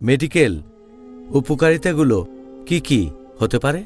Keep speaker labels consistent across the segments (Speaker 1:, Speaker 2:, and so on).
Speaker 1: Medical উপকারিতাগুলো কি কি হতে পারে?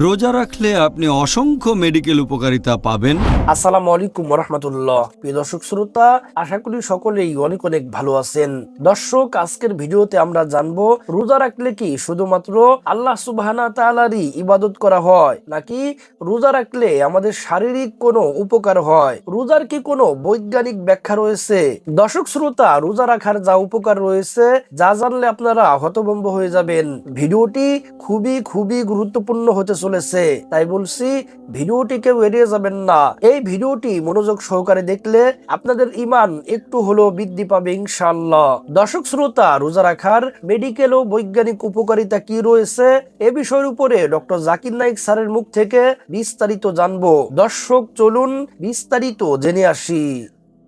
Speaker 2: রোজা রাখলে আপনি অসংখ্য মেডিকেল উপকারিতা পাবেন।
Speaker 3: আসসালামু আলাইকুম রহমতুল্লাহ প্রিয় দর্শক শ্রোতা, আশা করি সকলেই অনেক অনেক ভালো আছেন। দর্শক, আজকের ভিডিওতে আমরা জানব, রোজা রাখলে কি শুধুমাত্র আল্লাহ সুবাহানা তালারই ইবাদত করা হয়, নাকি রোজা রাখলে আমাদের শারীরিক কোনো উপকার হয়? রোজার কি কোনো বৈজ্ঞানিক ব্যাখ্যা রয়েছে? দর্শক শ্রোতা, রোজা রাখার যা উপকার রয়েছে, যা জানলে আপনারা হতভম্ব হয়ে যাবেন। ভিডিওটি খুবই খুবই গুরুত্বপূর্ণ হতে চলেছে তাই বলছি ভিডিওটি কেউ এড়িয়ে যাবেন না। এই ভিডিওটি মনোযোগ সহকারে দেখলে আপনাদের ইমান একটু হলেও বৃদ্ধি পাবে ইনশাল্লাহ দর্শক শ্রোতা রোজা রাখার মেডিকেল ও বৈজ্ঞানিক উপকারিতা কি রয়েছে? এ বিষয়ের উপরে ডক্টর জাকির নাইক স্যারের মুখ থেকে বিস্তারিত জানব। দর্শক চলুন বিস্তারিত জেনে আসি।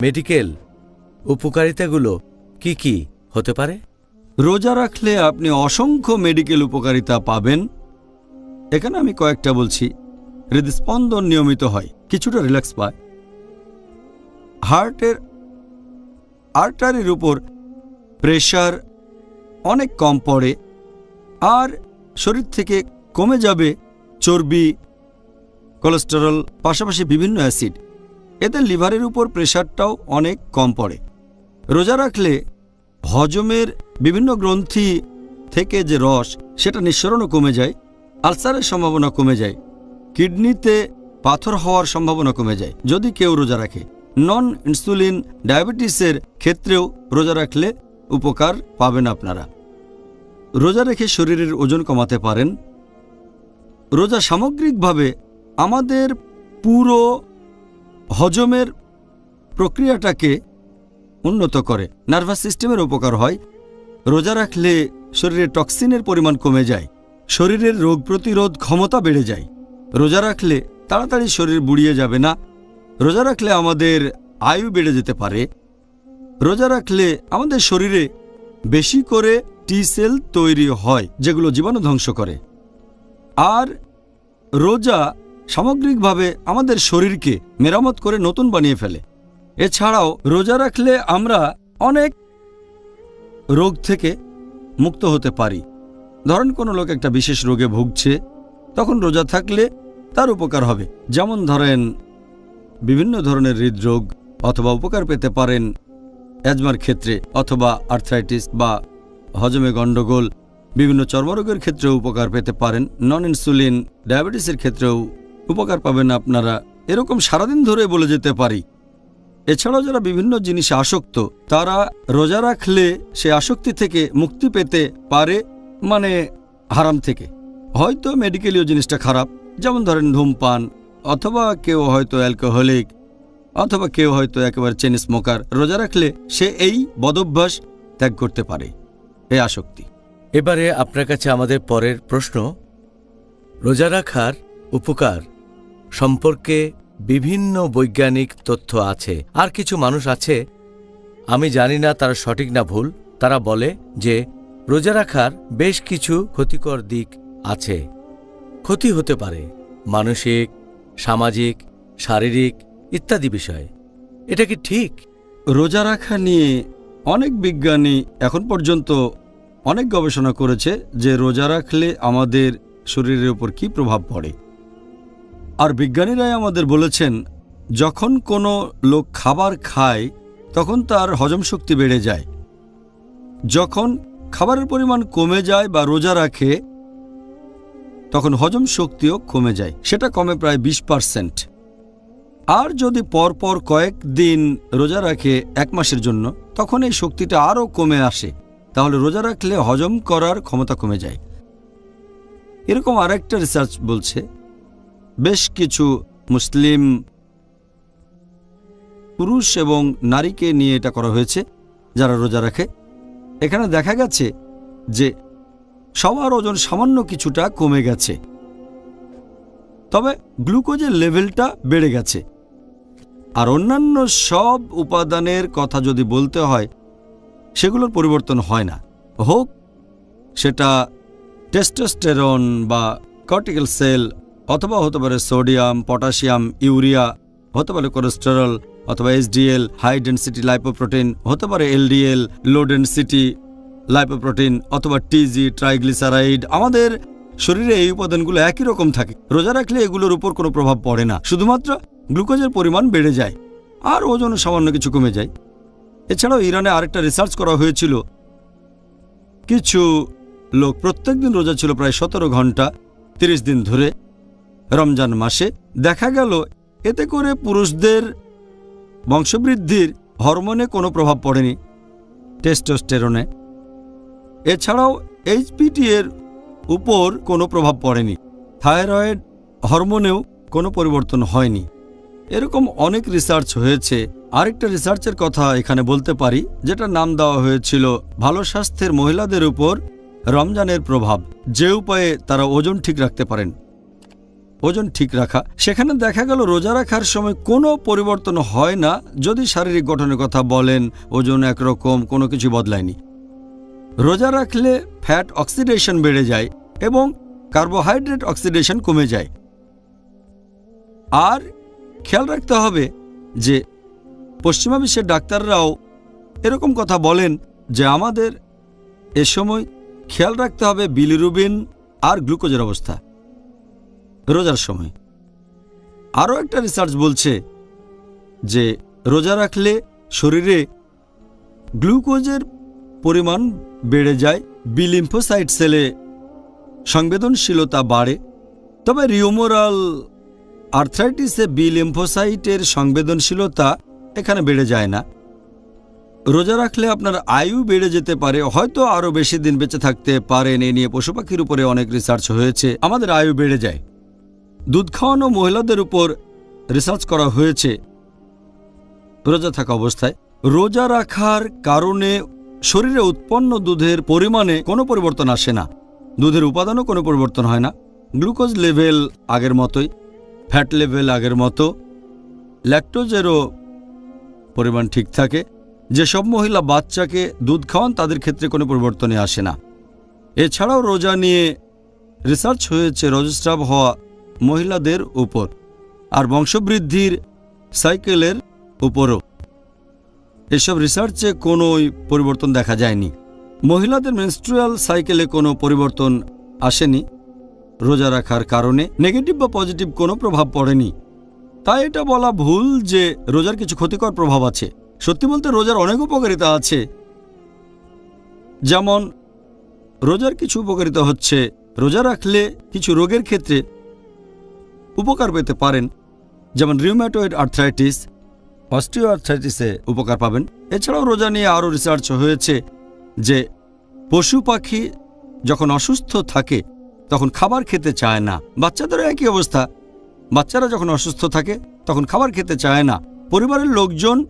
Speaker 1: মেডিকেল উপকারিতাগুলো কি কি হতে পারে?
Speaker 2: রোজা রাখলে আপনি অসংখ্য মেডিকেল উপকারিতা পাবেন। এখানে আমি কয়েকটা বলছি। হৃদস্পন্দন নিয়মিত হয়, কিছুটা রিল্যাক্স পায়। হার্টের আর্টারির উপর প্রেশার অনেক কম পড়ে আর শরীর থেকে কমে যাবে চর্বি, কোলেস্টেরল, পাশাপাশি বিভিন্ন অ্যাসিড। এতে লিভারের উপর প্রেশারটাও অনেক কম পড়ে। রোজা রাখলে হজমের বিভিন্ন গ্রন্থি থেকে যে রস, সেটা নিঃসরণও কমে যায়। আলসারের সম্ভাবনা কমে যায়। কিডনিতে পাথর হওয়ার সম্ভাবনা কমে যায়, যদি কেউ রোজা রাখে। নন ইনসুলিন ডায়াবেটিসের ক্ষেত্রেও রোজা রাখলে উপকার পাবেন আপনারা। রোজা রেখে শরীরের ওজন কমাতে পারেন। রোজা সামগ্রিকভাবে আমাদের পুরো হজমের প্রক্রিয়াটাকে উন্নত করে। নার্ভাস সিস্টেমের উপকার হয়। রোজা রাখলে শরীরে টক্সিনের পরিমাণ কমে যায়। শরীরের রোগ প্রতিরোধ ক্ষমতা বেড়ে যায়। রোজা রাখলে তাড়াতাড়ি শরীর বুড়িয়ে যাবে না। রোজা রাখলে আমাদের আয়ু বেড়ে যেতে পারে। রোজা রাখলে আমাদের শরীরে বেশি করে টি সেল তৈরি হয়, যেগুলো জীবাণু ধ্বংস করে। আর রোজা সামগ্রিকভাবে আমাদের শরীরকে মেরামত করে নতুন বানিয়ে ফেলে। এছাড়াও রোজা রাখলে আমরা অনেক রোগ থেকে মুক্ত হতে পারি। ধরেন কোনো লোক একটা বিশেষ রোগে ভুগছে, তখন রোজা থাকলে তার উপকার হবে। যেমন ধরেন, বিভিন্ন ধরনের হৃদরোগ অথবা উপকার পেতে পারেন অ্যাজমার ক্ষেত্রে, অথবা আর্থ্রাইটিস বা হজমে গণ্ডগোল বিভিন্ন চর্মরোগের ক্ষেত্রেও উপকার পেতে পারেন। নন ইনসুলিন, ডায়াবেটিসের ক্ষেত্রেও উপকার পাবেন আপনারা। এরকম সারাদিন ধরে বলে যেতে পারি। এছাড়াও যারা বিভিন্ন জিনিসে আসক্ত, তারা রোজা রাখলে সে আসক্তি থেকে মুক্তি পেতে পারে। মানে হারাম থেকে। হয়তো মেডিকেলীয় জিনিসটা খারাপ, যেমন ধরেন ধূমপান, অথবা কেউ হয়তো অ্যালকোহলিক অথবা কেউ হয়তো একেবারে চেন স্মোকার রোজা রাখলে সে এই বদভ্যাস ত্যাগ করতে পারে। এই আসক্তি।
Speaker 1: এবারে আপনার কাছে আমাদের পরের প্রশ্ন, রোজা রাখার উপকার সম্পর্কে বিভিন্ন বৈজ্ঞানিক তথ্য আছে, আর কিছু মানুষ আছে, আমি জানি না তারা সঠিক না ভুল, তারা বলে যে রোজা রাখার বেশ কিছু ক্ষতিকর দিক আছে। ক্ষতি হতে পারে মানসিক, সামাজিক, শারীরিক ইত্যাদি বিষয়। এটা কি ঠিক?
Speaker 2: রোজা রাখা নিয়ে অনেক বিজ্ঞানী এখন পর্যন্ত অনেক গবেষণা করেছে যে রোজা রাখলে আমাদের শরীরের উপর কি প্রভাব পড়ে। আর বিজ্ঞানীরাই আমাদের বলেছেন, যখন কোনো লোক খাবার খায়, তখন তার হজম শক্তি বেড়ে যায়। যখন খাবারের পরিমাণ কমে যায় বা রোজা রাখে, তখন হজম শক্তিও কমে যায়। সেটা কমে প্রায় বিশ পার্সেন্ট। আর যদি পরপর কয়েক দিন রোজা রাখে এক মাসের জন্য, তখন এই শক্তিটা আরও কমে আসে। তাহলে রোজা রাখলে হজম করার ক্ষমতা কমে যায়। এরকম আরেকটা রিসার্চ বলছে, বেশ কিছু মুসলিম পুরুষ এবং নারীকে নিয়ে এটা করা হয়েছে, যারা রোজা রাখে। এখানে দেখা গেছে যে সবার ওজন সামান্য কিছুটা কমে গেছে। তবে গ্লুকোজের লেভেলটা বেড়ে গেছে। আর অন্যান্য সব উপাদানের কথা যদি বলতে হয়, সেগুলোর পরিবর্তন হয় না। হোক, সেটা টেস্টোস্টেরন বা কর্টিক্যাল সেল, অথবা হতে পারে সোডিয়াম, পটাশিয়াম, ইউরিয়া, হতে পারে কোলেস্টেরল অথবা এইচডিএল হাই ডেন্সিটি লাইপোপ্রোটিন হতে পারে এলডিএল লো ডেন্সিটি লাইপোপ্রোটিন অথবা টিজি ট্রাইগ্লিসারাইড আমাদের শরীরে এই উপাদানগুলো একই রকম থাকে। রোজা রাখলে এগুলোর উপর কোনো প্রভাব পড়ে না। শুধুমাত্র গ্লুকোজের পরিমাণ বেড়ে যায় আর ওজনও সামান্য কিছু কমে যায়। এছাড়াও ইরানে আরেকটা রিসার্চ করা হয়েছিল। কিছু লোক প্রত্যেকদিন রোজা ছিল প্রায় সতেরো ঘণ্টা, তিরিশ দিন ধরে রমজান মাসে। দেখা গেল এতে করে পুরুষদের বংশবৃদ্ধির হরমোনে কোনো প্রভাব পড়েনি, টেস্টোস্টেরনে। এছাড়াও এইচপিটি এর উপর কোনো প্রভাব পড়েনি, থাইরয়েড হরমোনেও কোনো পরিবর্তন হয়নি। এরকম অনেক রিসার্চ হয়েছে। আরেকটা রিসার্চের কথা এখানে বলতে পারি যেটা নাম দেওয়া হয়েছিল ভালো স্বাস্থ্যের মহিলাদের উপর রমজানের প্রভাব, যে উপায়ে তারা ওজন ঠিক রাখতে পারেন। ওজন ঠিক রাখা। সেখানে দেখা গেল রোজা রাখার সময় কোনো পরিবর্তন হয় না, যদি শারীরিক গঠনের কথা বলেন, ওজন একরকম, কোনো কিছু বদলায়নি। রোজা রাখলে ফ্যাট অক্সিডেশন বেড়ে যায় এবং কার্বোহাইড্রেট অক্সিডেশন কমে যায়। আর খেয়াল রাখতে হবে যে পশ্চিমা বিশ্বের ডাক্তাররাও এরকম কথা বলেন যে আমাদের এ সময় খেয়াল রাখতে হবে বিলিরুবিন আর গ্লুকোজের অবস্থা। রোজার সময়। আরও একটা রিসার্চ বলছে যে রোজা রাখলে শরীরে গ্লুকোজের পরিমাণ বেড়ে যায় বিলিম্ফোসাইট সেলে সংবেদনশীলতা বাড়ে। তবে রিওমোরাল আর্থ্রাইটিসে বি লিম্ফোসাইটের সংবেদনশীলতা এখানে বেড়ে যায় না। রোজা রাখলে আপনার আয়ু বেড়ে যেতে পারে, হয়তো আরও বেশি দিন বেঁচে থাকতে পারেন। এ নিয়ে পশু পাখির উপরে অনেক রিসার্চ হয়েছে। আমাদের আয়ু বেড়ে যায়। দুধ খাওয়ানো মহিলাদের উপর রিসার্চ করা হয়েছে। রোজা থাকা অবস্থায়। রোজা রাখার কারণে শরীরে উৎপন্ন দুধের পরিমাণে কোনো পরিবর্তন আসে না। দুধের উপাদানও কোনো পরিবর্তন হয় না। গ্লুকোজ লেভেল আগের মতোই, ফ্যাট লেভেল আগের মতো, ল্যাকটোজেরও পরিমাণ ঠিক থাকে। যেসব মহিলা বাচ্চাকে দুধ খাওয়ান, তাদের ক্ষেত্রে কোনো পরিবর্তনে আসে না। এছাড়াও রোজা নিয়ে রিসার্চ হয়েছে রজস্ট্রাভ হওয়া মহিলাদের উপর, আর বংশবৃদ্ধির সাইকেলের উপরও। এসব রিসার্চে কোনোই পরিবর্তন দেখা যায়নি। মহিলাদের মেনস্ট্রুয়াল সাইকেলে কোনো পরিবর্তন আসেনি রোজা রাখার কারণে। নেগেটিভ বা পজিটিভ কোনো প্রভাব পড়েনি। তাই এটা বলা ভুল যে রোজার কিছু ক্ষতিকর প্রভাব আছে। সত্যি বলতে রোজার অনেক উপকারিতা আছে। যেমন, রোজার কিছু উপকারিতা হচ্ছে রোজা রাখলে কিছু রোগের ক্ষেত্রে উপকার পেতে পারেন। যেমন রিউম্যাটয়েড আর্থ্রাইটিস অস্টিও আর্থ্রাইটিসে উপকার পাবেন। এছাড়াও রোজা নিয়ে আরও রিসার্চ হয়েছে যে পশু পাখি যখন অসুস্থ থাকে, তখন খাবার খেতে চায় না। বাচ্চাদেরও একই অবস্থা। বাচ্চারা যখন অসুস্থ থাকে, তখন খাবার খেতে চায় না। পরিবারের লোকজন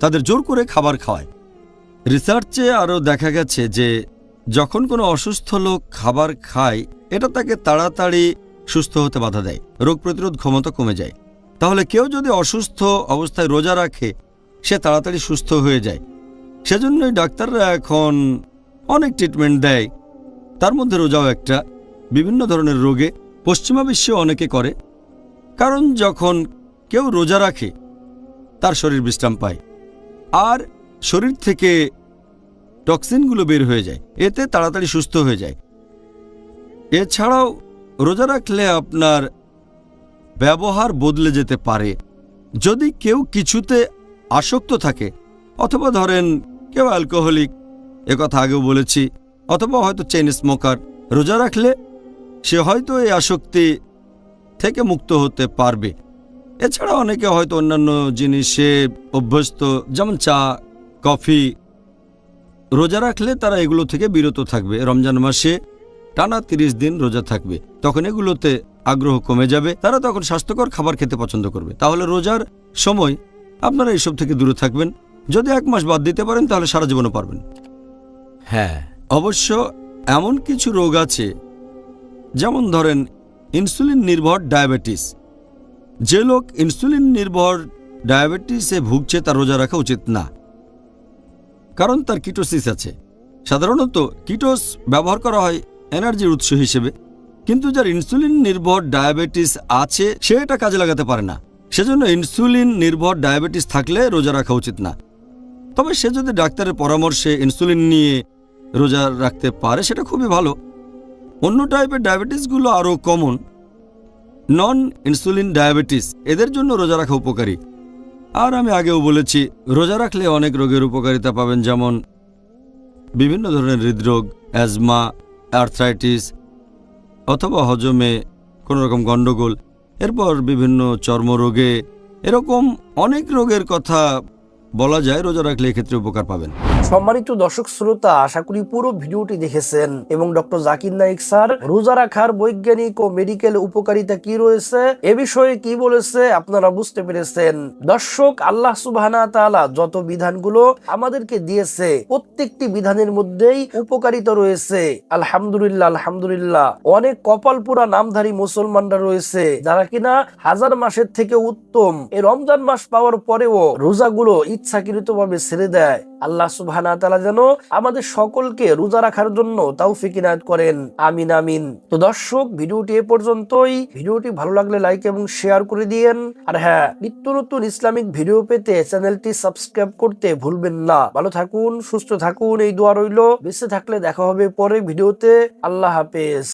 Speaker 2: তাদের জোর করে খাবার খাওয়ায়। রিসার্চে আরও দেখা গেছে যে যখন কোনো অসুস্থ লোক খাবার খায়, এটা তাকে তাড়াতাড়ি সুস্থ হতে বাধা দেয়, রোগ প্রতিরোধ ক্ষমতা কমে যায়। তাহলে কেউ যদি অসুস্থ অবস্থায় রোজা রাখে, সে তাড়াতাড়ি সুস্থ হয়ে যায়। সেজন্যই ডাক্তাররা এখন অনেক ট্রিটমেন্ট দেয়। তার মধ্যে রোজাও একটা। বিভিন্ন ধরনের রোগে পশ্চিমা বিশ্বে অনেকে করে। কারণ যখন কেউ রোজা রাখে, তার শরীর বিশ্রাম পায়। আর শরীর থেকে টক্সিনগুলো বের হয়ে যায়। এতে তাড়াতাড়ি সুস্থ হয়ে যায়। এছাড়াও রোজা রাখলে আপনার ব্যবহার বদলে যেতে পারে। যদি কেউ কিছুতে আসক্ত থাকে, অথবা ধরেন কেউ অ্যালকোহলিক কথা আগেও বলেছি, অথবা হয়তো চেইন স্মোকার রোজা রাখলে সে হয়তো এই আসক্তি থেকে মুক্ত হতে পারবে। এছাড়া অনেকে হয়তো অন্যান্য জিনিসে অভ্যস্ত, যেমন চা, কফি, রোজা রাখলে তারা এগুলো থেকে বিরত থাকবে। রমজান মাসে টানা তিরিশ দিন রোজা থাকবে। তখন এগুলোতে আগ্রহ কমে যাবে। তারা তখন স্বাস্থ্যকর খাবার খেতে পছন্দ করবে। তাহলে রোজার সময় আপনারা এইসব থেকে দূরে থাকবেন। যদি এক মাস বাদ দিতে পারেন তাহলে সারা জীবনও পারবেন।
Speaker 1: হ্যাঁ।
Speaker 2: অবশ্য এমন কিছু রোগ আছে যেমন ধরেন ইনসুলিন নির্ভর ডায়াবেটিস। যে লোক ইনসুলিন নির্ভর ডায়াবেটিসে ভুগছে তার রোজা রাখা উচিত না। কারণ তার কিটোসিস আছে। সাধারণত কিটোস ব্যবহার করা হয় এনার্জির উৎস হিসেবে। কিন্তু যার ইনসুলিন নির্ভর ডায়াবেটিস আছে, সে এটা কাজে লাগাতে পারে না। সেজন্য ইনসুলিন নির্ভর ডায়াবেটিস থাকলে রোজা রাখা উচিত না। তবে সে যদি ডাক্তারের পরামর্শে ইনসুলিন নিয়ে রোজা রাখতে পারে, সেটা খুবই ভালো। অন্য টাইপের ডায়াবেটিসগুলো আরও কমন। নন ইনসুলিন ডায়াবেটিস, এদের জন্য রোজা রাখা উপকারী। আর আমি আগেও বলেছি, রোজা রাখলে অনেক রোগের উপকারিতা পাবেন, যেমন বিভিন্ন ধরনের হৃদরোগ, অ্যাজমা আর্থ্রাইটিস অথবা হজমে কোনো রকম গণ্ডগোল, এরপর বিভিন্ন চর্মরোগে, এরকম অনেক রোগের কথা বলা যায়, রোজা রাখলে এক্ষেত্রে উপকার পাবেন।
Speaker 3: সম্মানিত দর্শক শ্রোতা, আশা করি পুরো ভিডিওটি দেখেছেন। এবং ডক্টর জাকির নাইক স্যার, রোজা রাখার বৈজ্ঞানিক ও মেডিকেল উপকারিতা কি রয়েছে? এ বিষয়ে কি বলেছে? আপনারা বুঝতে পেরেছেন। দর্শক, আল্লাহ সুবহানা তাআলা যত বিধানগুলো আমাদেরকে দিয়েছে, প্রত্যেকটি বিধানের মধ্যেই উপকারিতা রয়েছে। আলহামদুলিল্লাহ আলহামদুলিল্লাহ। অনেক কপাল পুরা নামধারী মুসলমানরা রয়েছে, যারা কিনা হাজার মাসের থেকে উত্তম। এই রমজান মাস পাওয়ার পরেও রোজাগুলো ইচ্ছাকৃতভাবে ছেড়ে দেয়। আল্লাহ সুবহানা তাআলা যেন আমাদের সকলকে রোজা রাখার জন্য তাও ইনায়াত করেন। আমিন আমিন। তো দর্শক, ভিডিওটি এ পর্যন্তই। ভিডিওটি ভালো লাগলে লাইক এবং শেয়ার করে দিয়েন। আর হ্যাঁ নিত্য নতুন ইসলামিক ভিডিও পেতে চ্যানেলটি সাবস্ক্রাইব করতে ভুলবেন না। ভালো থাকুন, সুস্থ থাকুন, এই দোয়া রইল। বেঁচে থাকলে দেখা হবে পরে ভিডিওতে। আল্লাহ হাফেজ।